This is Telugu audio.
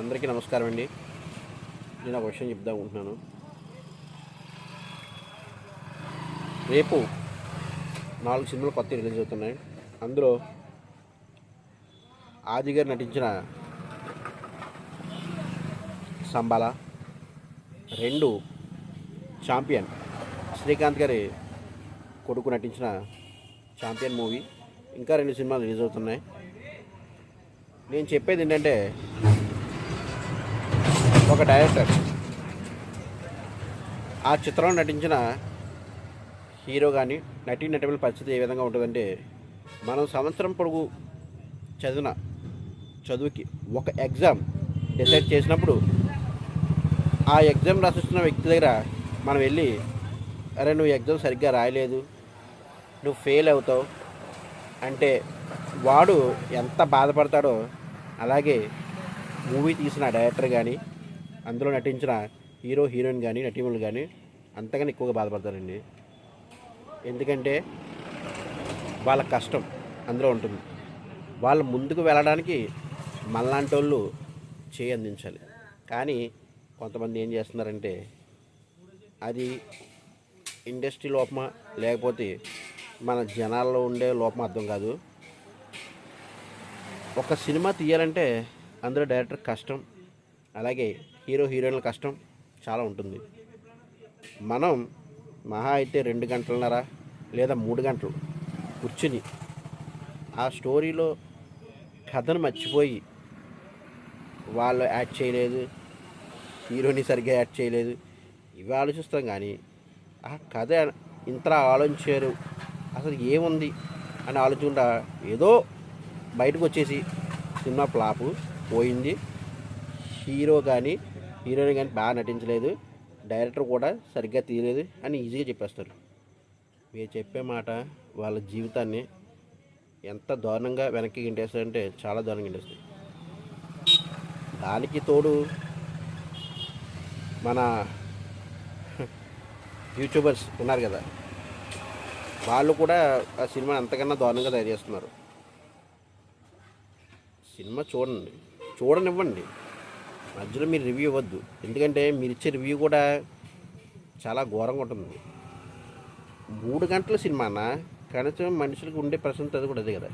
అందరికీ నమస్కారం అండి. నేను ఒక విషయం చెప్దాం అనుకుంటున్నాను. రేపు నాలుగు సినిమాలు కొత్త రిలీజ్ అవుతున్నాయి. అందులో ఆది గారు నటించిన సంబాల రెండు ఛాంపియన్ శ్రీకాంత్ గారి కొడుకు నటించిన ఛాంపియన్ మూవీ ఇంకా రెండు సినిమాలు రిలీజ్ అవుతున్నాయి. నేను చెప్పేది ఏంటంటే ఒక డైరెక్టర్. ఆ చిత్రంలో నటించిన హీరో కానీ నటీ నటుల పరిస్థితి ఏ విధంగా ఉంటుందంటే మనం సంవత్సరం పొడుగు చదివిన చదువుకి ఒక ఎగ్జామ్ డిసైడ్ చేసినప్పుడు ఆ ఎగ్జామ్ రాసిస్తున్న వ్యక్తి దగ్గర మనం వెళ్ళి అరే నువ్వు ఎగ్జామ్ సరిగ్గా రాయలేదు నువ్వు ఫెయిల్ అవుతావు. అంటే వాడు ఎంత బాధపడతాడో అలాగే మూవీ తీసిన డైరెక్టర్ కానీ అందులో నటించిన హీరో హీరోయిన్ కానీ నటీములు కానీ అంతగానే ఎక్కువగా బాధపడతారండి. ఎందుకంటే వాళ్ళ కష్టం అందులో ఉంటుంది. వాళ్ళు ముందుకు వెళ్ళడానికి మనలాంటి వాళ్ళు చేయి అందించాలి. కానీ కొంతమంది ఏం చేస్తున్నారంటే అది ఇండస్ట్రీ లోపమా లేకపోతే మన జనాల్లో ఉండే లోపం అర్థం కాదు. ఒక సినిమా తీయాలంటే అందులో డైరెక్టర్ కష్టం అలాగే హీరో హీరోయిన్ల కష్టం చాలా ఉంటుంది. మనం మహా అయితే రెండు గంటలన్నర లేదా మూడు గంటలు కూర్చుని ఆ స్టోరీలో కథను మర్చిపోయి వాళ్ళు యాడ్ చేయలేదు హీరోని సరిగ్గా యాడ్ చేయలేదు ఇవి ఆలోచిస్తాం కానీ ఆ కథ ఇంత ఆలోచించారు అసలు ఏముంది అని ఆలోచించకుండా ఏదో బయటకు వచ్చేసి సినిమా ఫ్లాపు పోయింది. హీరో కానీ హీరోయిన్ కానీ బాగా నటించలేదు. డైరెక్టర్ కూడా సరిగ్గా తీయలేదు అని ఈజీగా చెప్పేస్తారు. మీరు చెప్పే మాట వాళ్ళ జీవితాన్ని ఎంత దారుణంగా వెనక్కి గింటేస్తారంటే చాలా దారుణంగా గింటేస్తుంది దానికి తోడు మన యూట్యూబర్స్ ఉన్నారు కదా. వాళ్ళు కూడా ఆ సినిమా అంతకన్నా దారుణంగా తయారు చేస్తున్నారు. సినిమా చూడండి. చూడనివ్వండి. మధ్యలో మీరు రివ్యూ ఇవ్వద్దు. ఎందుకంటే మీరు ఇచ్చే రివ్యూ కూడా చాలా ఘోరంగా ఉంటుంది. మూడు గంటల సినిమానా? కనీసం మనుషులకు ఉండే ప్రశాంతత కూడా అదే కదా.